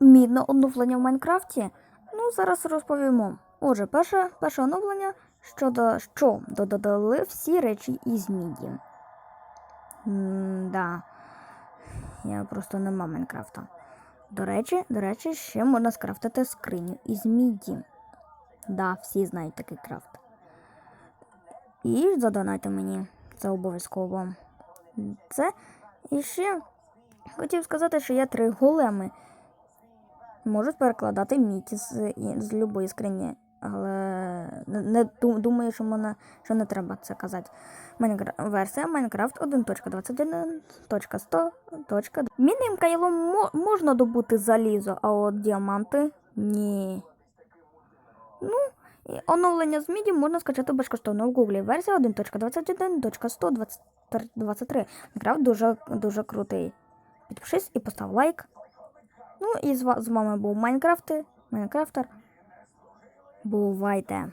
мідне оновлення в Майнкрафті. Ну, зараз розповімо. Отже, перше, перше оновлення, що, до, що додали всі речі із міді. Да. Я просто нема Майнкрафта. До речі, до речі, ще можна скрафтити скриню із міді. Да, всі знають такий крафт. І задонайте мені. Це обов'язково. Це і ще хотів сказати, що є три големи. Можуть перекладати міті з, з любої скрині. Але не, думаю, що, мене, що не треба це казати. Майнкра... Версія Minecraft 1.21.100. Мінним кайлом мо... можна добути залізо, а от діаманти ні. Ну, і оновлення з міді можна скачати безкоштовно в Гуглі. Версія 1.21.100.23. Майнкрафт дуже, дуже крутий. Підпишись і постав лайк. Ну і з, ва- з вами був Майнкрафти, Майнкрафтер. Бувайте!